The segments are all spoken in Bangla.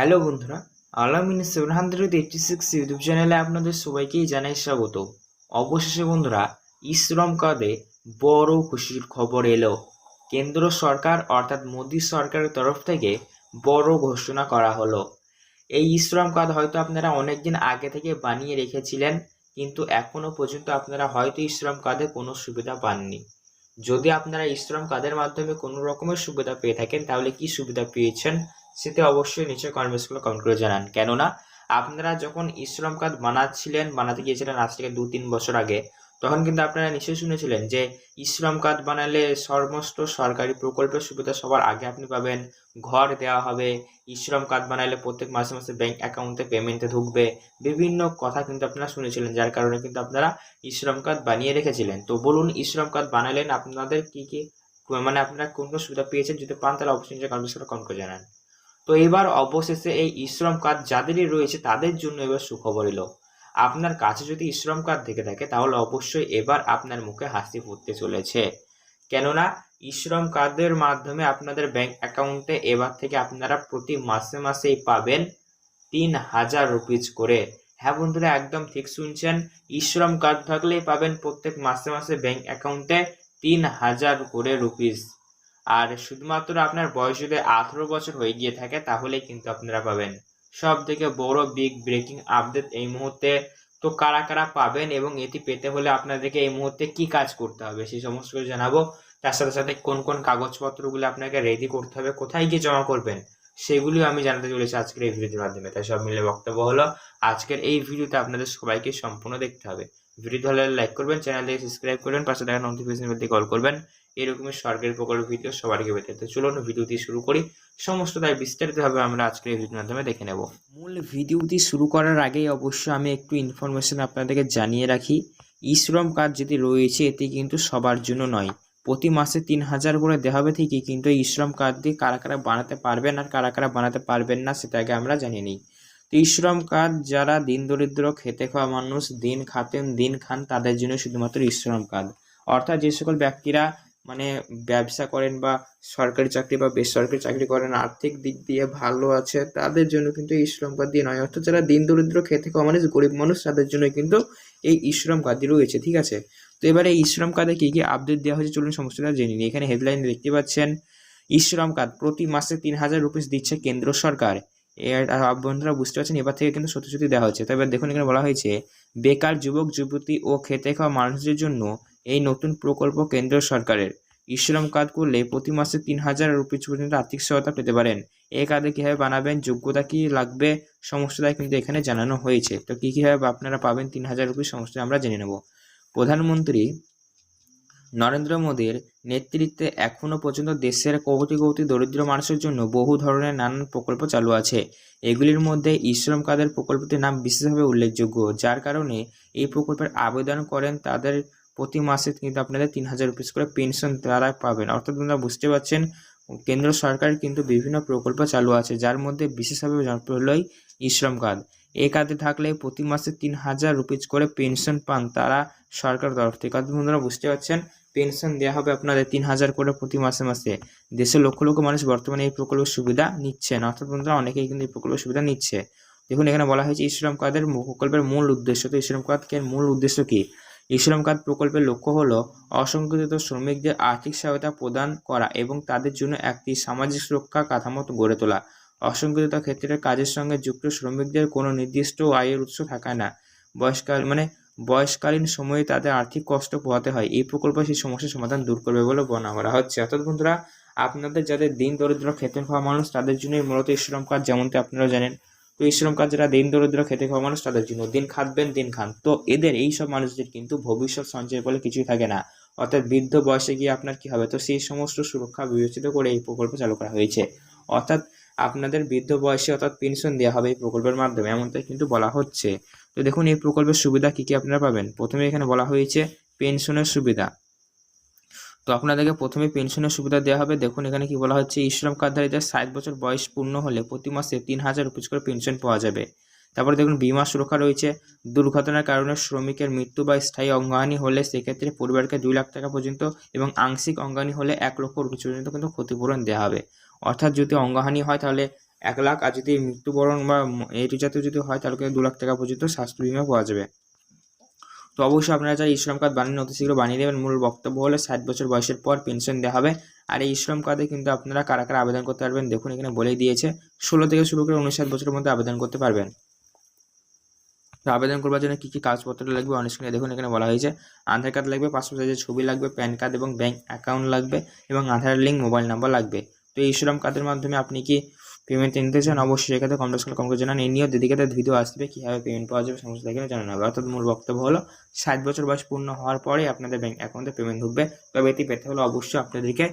হ্যালো বন্ধুরা, Alamin seven hundred eighty six YouTube চ্যানেলে আপনাদের সবাইকেই জানাই স্বাগত। অবশেষে বন্ধুরা ইশ্রম কার্ডে বড় খুশির খবর এলো। কেন্দ্র সরকার অর্থাৎ মোদী সরকারের তরফ থেকে বড় ঘোষণা করা হলো। এই ইশ্রম কার্ড হয়তো আপনারা অনেকদিন আগে থেকে বানিয়ে রেখেছিলেন, কিন্তু এখনও পর্যন্ত আপনারা হয়তো ইশ্রম কার্ডে কোনো সুবিধা পাননি। যদি আপনারা ইশ্রম কার্ডের মাধ্যমে কোনো রকমের সুবিধা পেয়ে থাকেন, তাহলে কি সুবিধা পেয়েছেন? সেটা অবশ্যই নিচে কমেন্টসগুলো কমেন্ট করে জানান। কেননা, আপনারা যখন ইশ্রম কার্ড বানাচ্ছিলেন, বানাতে গিয়েছিলেন আজ থেকে দু তিন বছর আগে, তখন কিন্তু আপনারা নিশ্চয়ই শুনেছিলেন যে ইশ্রম কার্ড বানালে সমস্ত সরকারি প্রকল্পের সুবিধা সবার আগে আপনি পাবেন। ঘর দেওয়া হবে ইশ্রম কার্ড বানালে প্রত্যেক মাসে মাসে ব্যাংক অ্যাকাউন্টে পেমেন্টে ঢুকবে। বিভিন্ন কথা কিন্তু আপনারা শুনেছিলেন, যার কারণে কিন্তু আপনারা ইশ্রম কার্ড বানিয়ে রেখেছিলেন। তো বলুন ইশ্রম কার্ড বানালেন আপনাদের কি কি মানে আপনারা কোন কোন সুবিধা পেয়েছেন? যদি পান তাহলে অবশ্যই কমেন্ট করে জানান। তো এবার অবশেষে এই ইশ্রম কার্ড যাদেরই রয়েছে তাদের জন্য এবার সুখবর এলো। আপনার কাছে যদি ইশ্রম কার্ড থেকে থাকে, তাহলে অবশ্যই এবার আপনার মুখে হাসি ফুটতে চলেছে। কেননা, ইশ্রম কার্ডের মাধ্যমে আপনাদের ব্যাংক অ্যাকাউন্টে এবার থেকে আপনারা প্রতি মাসে মাসেই পাবেন তিন হাজার রুপিজ করে। হ্যাঁ বন্ধুরা, একদম ঠিক শুনছেন? ইশ্রম কার্ড থাকলেই পাবেন প্রত্যেক মাসে মাসে ব্যাংক অ্যাকাউন্টে তিন হাজার করে রুপিস আর শুধুমাত্র আপনার বয়স যদি আঠেরো বছর হয়ে গিয়ে থাকে তাহলে কিন্তু আপনারা পাবেন। সব থেকে বড় বিগ ব্রেকিং আপডেট এই মুহূর্তে তো কারা কারা পাবেন এবং এটি পেতে হলে আপনাদেরকে এই মুহূর্তে কি কাজ করতে হবে সেই সমস্ত জানাব। তার সাথে সাথে কোন কোন কাগজপত্রগুলো আপনাকে রেডি করতে হবে, কোথায় গিয়ে জমা করবেন, সেগুলিও আমি জানাতে চলেছি আজকের এই ভিডিওর মাধ্যমে। তাই সব মিলে বক্তব্য হলো, আজকের এই ভিডিওতে আপনাদের সবাইকে সম্পূর্ণ দেখতে হবে। ভিডিও ভালো লাইক করবেন, চ্যানেলটিকে সাবস্ক্রাইব করবেন, পাশে দেখা নোটিফিকেশন বেলটি কল করবেন। এরকমই সরকারি প্রকল্প ভিডিও সবার আগে পেতে। তো চলুন ভিডিওটি শুরু করি। সমস্ত তাই বিস্তারিতভাবে আমরা আজকের এই ভিডিওর মাধ্যমে দেখে নেব। মূল ভিডিওটি শুরু করার আগেই অবশ্যই আমি একটু ইনফরমেশন আপনাদেরকে জানিয়ে রাখি। ই শ্রম কার্ড যেটি রয়েছে, এটি কিন্তু সবার জন্য নয়। প্রতি মাসে তিন হাজার করে দেওয়া হবে ঠিকই, কিন্তু এই শ্রম কার্ড দিয়ে কারা কারা বানাতে পারবেন আর কারা কারা বানাতে পারবেন না, সেটা আগে আমরা জানিয়ে নিই। শ্রম কাজ যারা দিন দরিদ্র, খেতে খাওয়া মানুষ, দিন খাতেন, দিন খান, তাদের জন্য শুধুমাত্র ই শ্রম কার্ড অর্থাৎ যে সকল ব্যক্তিরা মানে ব্যবসা করেন বা সরকারি চাকরি বা বেসরকারি চাকরি করেন, আর্থিক দিক দিয়ে ভালো আছে, তাদের জন্য কিন্তু এই শ্রম কার্ড দিয়ে নয়। অর্থাৎ যারা দিন দরিদ্র, খেতে খাওয়া মানুষ, গরিব মানুষ, তাদের জন্য কিন্তু এই ইশ্রম কার্ডটি রয়েছে, ঠিক আছে? তো এবারে এই ইশ্রম কার্ডে কী কী আপডেট দেওয়া হয়েছে চলুন সমস্যাটা জেনে নিই। এখানে হেডলাইন দেখতে পাচ্ছেন ইশ্রম কার্ড প্রতি মাসে তিন হাজার রুপিস দিচ্ছে কেন্দ্র সরকার। এর আর বন্ধুরা বুঝতে পারছেন, এবার থেকে কিন্তু সত্যি দেওয়া হচ্ছে। তবে দেখুন, এখানে বলা হয়েছে, বেকার যুবক, যুবতী ও খেতে খাওয়া মানুষদের জন্য এই নতুন প্রকল্প কেন্দ্র সরকারের। ইশ্রম কাজ করলে প্রতি মাসে তিন হাজার রুপিস পর্যন্ত আর্থিক সহায়তা পেতে পারেন। এই কাজে কীভাবে বানাবেন, যোগ্যতা কী লাগবে সমস্তটাই কিন্তু এখানে জানানো হয়েছে। তো কী কীভাবে আপনারা পাবেন তিন হাজার রুপিস সমস্ত আমরা জেনে নেব। প্রধানমন্ত্রী নরেন্দ্র মোদীর নেতৃত্বে এখনও পর্যন্ত দেশের কোটি কোটি দরিদ্র মানুষের জন্য বহু ধরনের নানান প্রকল্প চালু আছে। এগুলির মধ্যে ইশ্রম কাদের প্রকল্পটির নাম বিশেষভাবে উল্লেখযোগ্য, যার কারণে এই প্রকল্পের আবেদন করেন তাদের প্রতি মাসে কিন্তু আপনাদের তিন হাজার রুপিস করে পেনশন তারা পাবেন। অর্থাৎ আপনারা বুঝতে পারছেন, কেন্দ্র সরকার কিন্তু বিভিন্ন প্রকল্প চালু আছে, যার মধ্যে বিশেষভাবে জনপ্রিয় হলো ইশ্রম কার্ড এই কার্ডে থাকলে প্রতি মাসে তিন হাজার রুপিস করে পেনশন পান তারা সরকার তরফ থেকে। বন্ধুরা বুঝতে পারছেন পেনশন দেওয়া হবে আপনাদের তিন হাজার করে প্রতি মাসে মাসে। দেশের লক্ষ লক্ষ মানুষ বর্তমানে এই প্রকল্পের সুবিধা নিচ্ছেন। অর্থাৎ বন্ধুরা, অনেকেই কিন্তু এই প্রকল্পের সুবিধা নিচ্ছে। দেখুন, এখানে বলা হয়েছে ইশ্রম কার্ডের প্রকল্পের মূল উদ্দেশ্য। তো ইশ্রম কার্ডের মূল উদ্দেশ্য কী? ইশ্রম কার্ড প্রকল্পের লক্ষ্য হল অসংগঠিত শ্রমিকদের আর্থিক সহায়তা প্রদান করা এবং তাদের জন্য একটি সামাজিক সুরক্ষা কাঠামো গড়ে তোলা। অসংগঠিত ক্ষেত্রে কাজের সঙ্গে যুক্ত শ্রমিকদের কোনো নির্দিষ্ট আয়ের উৎস থাকে না। বয়সকাল মানে বয়সকালীন সময়ে তাদের আর্থিক কষ্ট পোহাতে হয়। এই প্রকল্প সেই সমস্যার সমাধান দূর করবে বলে বর্ণনা করা হচ্ছে। অর্থাৎ বন্ধুরা, আপনাদের যাদের দিন দরিদ্র, খেতে খাওয়া মানুষ, তাদের জন্যই মূলত শ্রম কাজ যেমনটি আপনারা জানেন, তো এই শ্রম কাজ যারা দিন দরিদ্র, খেতে খাওয়া মানুষ, তাদের জন্য দিন খাটবেন দিন খান। তো এদের এই সব মানুষদের কিন্তু ভবিষ্যৎ সঞ্চয় বলে কিছুই থাকে না। অর্থাৎ বৃদ্ধ বয়সে গিয়ে আপনার কি হবে? তো সেই সমস্ত সুরক্ষা বিবেচিত করে এই প্রকল্প চালু করা হয়েছে। অর্থাৎ আপনাদের বৃদ্ধ বয়সে অর্থাৎ পেনশন দেওয়া হবে এই প্রকল্পের মাধ্যমে, এমনটাই কিন্তু বলা হচ্ছে। তো দেখুন, এই প্রকল্পের সুবিধা কী কী আপনারা পাবেন? প্রথমে এখানে বলা হয়েছে পেনশনের সুবিধা। তো আপনাদেরকে প্রথমে পেনশনের সুবিধা দেওয়া হবে। দেখুন, এখানে কি বলা হচ্ছে ইশ্রম কার্ডধারীদের ষাট বছর বয়স পূর্ণ হলে প্রতি মাসে তিন হাজার রুপিস করে পেনশন পাওয়া যাবে। তারপরে দেখুন, বিমা সুরক্ষা রয়েছে। দুর্ঘটনার কারণে শ্রমিকের মৃত্যু বা স্থায়ী অঙ্গহানি হলে সেক্ষেত্রে পরিবারকে দুই লাখ টাকা পর্যন্ত এবং আংশিক অঙ্গহানি হলে এক লক্ষ রুপিস পর্যন্ত কিন্তু ক্ষতিপূরণ দেওয়া হবে। অর্থাৎ যদি অঙ্গহানি হয় তাহলে এক লাখ আর যদি মৃত্যুবরণ বা এটি জাতীয় যদি হয়, তাহলে দু লাখ টাকা পর্যন্ত স্বাস্থ্য বিমা পাওয়া যাবে। তো অবশ্যই আপনারা যারা ইশ্রম কার্ড বানিয়ে অতি শীঘ্র বানিয়ে দেবেন মূল বক্তব্য হলো ষাট বছর বয়সের পর পেনশন দেওয়া হবে। আর এই ইশ্রম কার্ডে কিন্তু আপনারা কারা কারা আবেদন করতে পারবেন, দেখুন এখানে বলেই দিয়েছে। ষোলো থেকে শুরু করে উনষাট বছরের মধ্যে আবেদন করতে পারবেন। তো আবেদন করবার জন্য কী কী কাগজপত্র লাগবে অনেক স্ক্রিনে দেখুন এখানে বলা হয়েছে। আধার কার্ড লাগবে পাসপোর্ট সাইজের ছবি লাগবে, প্যান কার্ড এবং ব্যাঙ্ক অ্যাকাউন্ট লাগবে এবং আধার লিঙ্ক মোবাইল নাম্বার লাগবে। তো এই শ্রম কার্ডের মাধ্যমে আপনি কি পেমেন্ট নিতে চান, অবশ্যই সেক্ষেত্রে কমেন্ট কম করে জানান এই নিয়েও দিদিকে ভিডিও আসবে কীভাবে পেমেন্ট পাওয়া যাবে সমস্ত দেখে জানানো অর্থাৎ মূল বক্তব্য হলো, ষাট বছর বয়স পূর্ণ হওয়ার পরে আপনাদের ব্যাঙ্ক অ্যাকাউন্টে পেমেন্ট ঢুকবে। তবে এটি পেতে হলে অবশ্যই আপনাদেরকে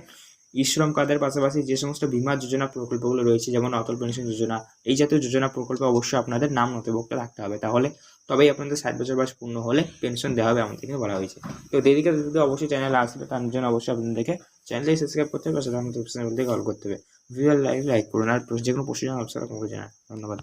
ইশ্রম কার্ডের পাশাপাশি যে সমস্ত বিমা যোজনা প্রকল্পগুলো রয়েছে, যেমন অটল পেনশন যোজনা, এই জাতীয় যোজনা প্রকল্পে অবশ্যই আপনাদের নাম নথিভুক্ত রাখতে হবে। তাহলে তবেই আপনাদের ষাট বছর বয়স পূর্ণ হলে পেনশন দেওয়া হবে আমাদের বলা হয়েছে। তো দেরিকে যদি অবশ্যই চ্যানেল আসবে তার জন্য অবশ্যই আপনাদেরকে চ্যানেলে সাবস্ক্রাইব করতে হবে সাধারণত অপশন বলতে কল করতে হবে। ভিডিও লাইক লাইক করুন। আর যে কোনো প্রশ্ন অবশ্যই জানান ধন্যবাদ।